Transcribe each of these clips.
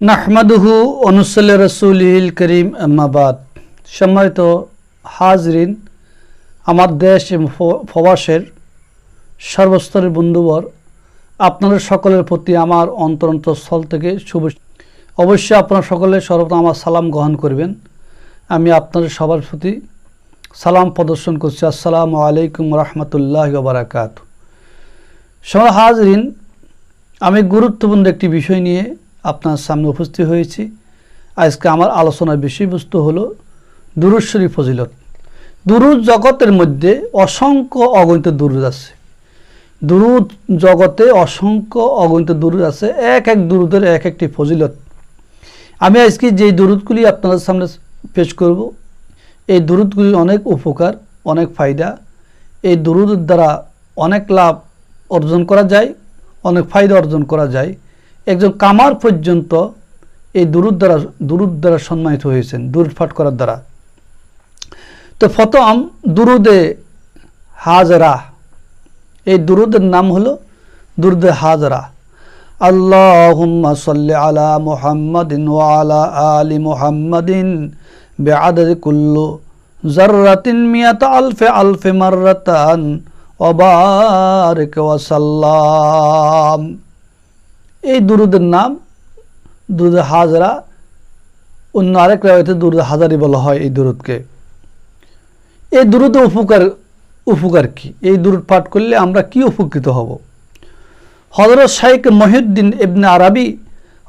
নাহমাদুহু অনুসল্লা রসুল করিম আম্মাবাদ সম্মানিত হাজরিন, আমার দেশ প্রবাসের সর্বস্তরের বন্ধুবর, আপনাদের সকলের প্রতি আমার অন্তরন্ত স্থল থেকে শুভ অবশ্যই আপনারা সকলে সর্বপ্রথম আমার সালাম গ্রহণ করবেন। আমি আপনাদের সবার প্রতি সালাম প্রদর্শন করছি। আসসালামু আলাইকুম রহমতুল্লাহ বারাকাত সময় হাজরিন, আমি গুরুত্বপূর্ণ একটি বিষয় নিয়ে আপনার সামনে উপস্থিত হয়েছি। আজকে আমার আলোচনার বিষয়বস্তু হলো দুরুশ্বরী ফজিলত। দুরুদ জগতের মধ্যে অসংখ্য অগণিত দুরুদ আছে। দুরুদ জগতে অসংখ্য অগণিত দুরুদ আছে, এক এক দুরুদের এক একটি ফজিলত। আমি আজকে যেই দুরুদগুলি আপনাদের সামনে পেশ করব, এই দুরুদগুলি অনেক উপকার, অনেক ফায়দা। এই দুরুদের দ্বারা অনেক লাভ অর্জন করা যায়, অনেক ফায়দা অর্জন করা যায়। একজন কামার পর্যন্ত এই দুরুদ দ্বারা দুরুদ দ্বারা সম্মানিত হয়েছেন, দুরুদ পাঠ করার দ্বারা। তো প্রথম দুরুদে হাজরা। এই দুরুদের নাম হলো দুরুদে হাজরা। আল্লাহুম্মা সাল্লি আলা মুহাম্মাদিন ওয়া আলা আলি মুহাম্মাদিন বিআদাদি কুল্লু জাররাতিন মিয়াতা আলফে আলফে মাররাতান ওয়া বারিক ওয়া সাল্লাম এই দুরুদের নাম, দুরুদ হাজরা, অন্য আরেক রায়তে দুরুদ হাজারি বলা হয় এই দুরুদকে। এই দুরুদের উপকার উপকার কি? এই দুরুদ পাঠ করলে আমরা কি উপকৃত হব? হজরত শাইক মহিউদ্দিন ইবনে আরবি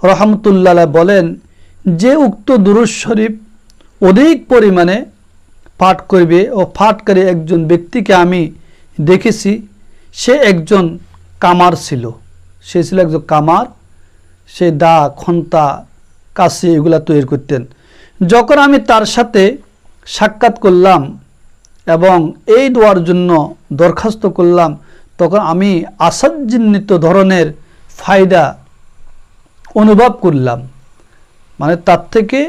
রহমতুল্লাহ বলেন, যে উক্ত দুরুদ শরীফ অধিক পরিমাণে পাঠ করবে ও পাঠকারী একজন ব্যক্তিকে আমি দেখেছি, সে একজন কামার ছিল। সে ছিল একজন কামার। সে দা, খন্তা, কাশি এগুলা তৈরি করতেন। যখন আমি তার সাথে সাক্ষাৎ করলাম এবং এই দোয়ার জন্য দরখাস্ত করলাম, তখন আমি আশ্চর্যান্বিত ধরনের ফায়দা অনুভব করলাম। মানে তার থেকে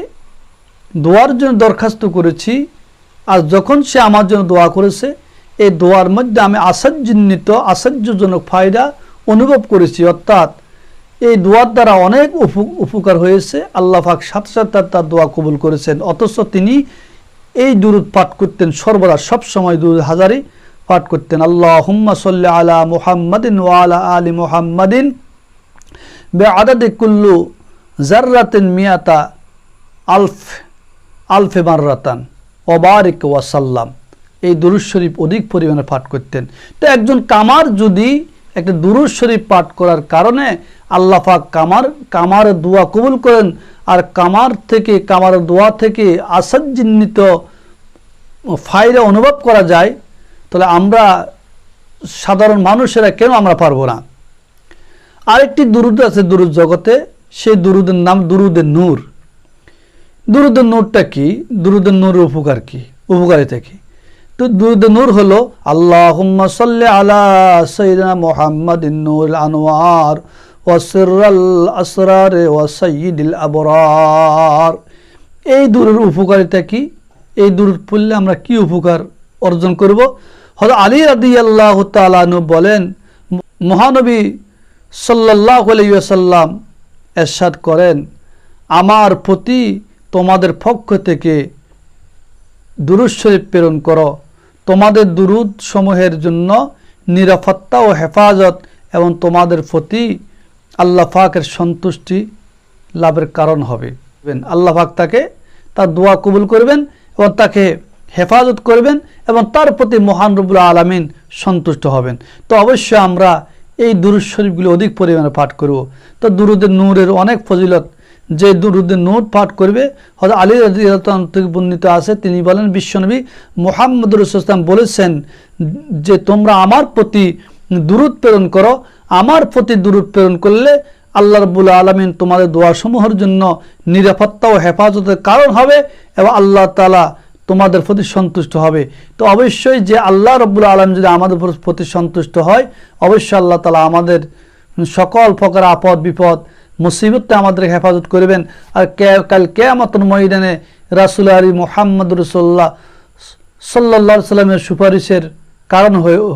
দোয়ার জন্য দরখাস্ত করেছি আর যখন সে আমার জন্য দোয়া করেছে, এই দোয়ার মধ্যে আমি আশ্চর্যান্বিত আশ্চর্যজনক ফায়দা অনুভব করেছি, অর্থাৎ এই দোয়ার দ্বারা অনেক উপ- উপকার হয়েছে। আল্লাহ পাক সাথে সাথে তার- দোয়া কবুল করেছেন। অথচ তিনি এই দুরুদ পাঠ করতেন সর্বদা সব সময় দুরুদ হাজারি পাঠ করতেন। আল্লাহ হুম্মা সাল্লি আলা মুহাম্মাদিন ওয়া আলা আলি মুহাম্মাদিন বে আদাদে কুল্লু জাররাতিন মিয়াতা আলফ, আলফে মাররাতান ওবারিক ওয়াসাল্লাম। এই দুরুদ শরীফ অধিক পরিমাণে পাঠ করতেন। তো একজন কামার যদি একটা দুরুদ শরীফ পাঠ করার কারণে আল্লাহ পাক কামার কামার দোয়া কবুল করেন। আর কামার থেকে, কামার দোয়া থেকে আশ্চর্যান্বিত ফায়দা অনুভব করা যায়, তাহলে আমরা সাধারণ মানুষেরা কেন আমরা পারব না? আরেকটি দুরুদ আছে দুরুদ জগতে, সেই দুরুদের নাম দুরুদের নূর। দুরুদের নূরটা কি? দুরুদের নূরের উপকার কি? উপকারিতা কি? তো দুরুদের নূর হলো আল্লাহ সাল্লি আলা সৈয়দনা মোহাম্মদ নূর আনোয়ার ওয়াসিরাল আসরার ওয়া সৈয়দুল আবরার। এই দূরের উপকারিতা কি? এই দূর পড়লে আমরা কি উপকার অর্জন করব? হয়তো আলী আল্লাহ তালানু বলেন, মহানবী সাল্লাহ আলাইসাল্লাম এরশাদ করেন, আমার প্রতি তোমাদের পক্ষ থেকে দুরুদ শরীফ প্রেরণ করো। তোমাদের দুরুদ সমূহের জন্য নিরাপত্তা ও হেফাজত এবং তোমাদের প্রতি আল্লাহ পাকের সন্তুষ্টি লাভের কারণ হবে। আল্লাহ পাক তাকে তার দোয়া কবুল করবেন এবং তাকে হেফাজত করবেন এবং তার প্রতি মহান রবুল আলমিন সন্তুষ্ট হবেন। তো অবশ্যই আমরা এই দুরুদ শরীফগুলি অধিক পরিমাণে পাঠ করব। তো দুরুদের নূরের অনেক ফজিলত যে দুরুদের নোট পাঠ করবে হয়তো আলী রাজি থেকে বর্ণিত আছে, তিনি বলেন বিশ্বনবী মোহাম্মদ রসুলাম বলেছেন যে, তোমরা আমার প্রতি দুরুদ প্রেরণ করো। আমার প্রতি দুরুদ প্রেরণ করলে আল্লাহ রবুল আলমিন তোমাদের দোয়াসমূহের জন্য নিরাপত্তা ও হেফাজতের কারণ হবে এবং আল্লাহ তালা তোমাদের প্রতি সন্তুষ্ট হবে। তো অবশ্যই যে আল্লাহ রব্বুল আলম যদি আমাদের প্রতি সন্তুষ্ট হয়, অবশ্যই আল্লাহ তালা আমাদের সকল প্রকার আপদ বিপদ মুসিবতটা আমাদের হেফাজত করবেন। আর কাল কেয়ামতন ময়দানে রাসুল আলী মোহাম্মদ রসোল্লা সাল্লা সাল্লামের সুপারিশের কারণ হয়ে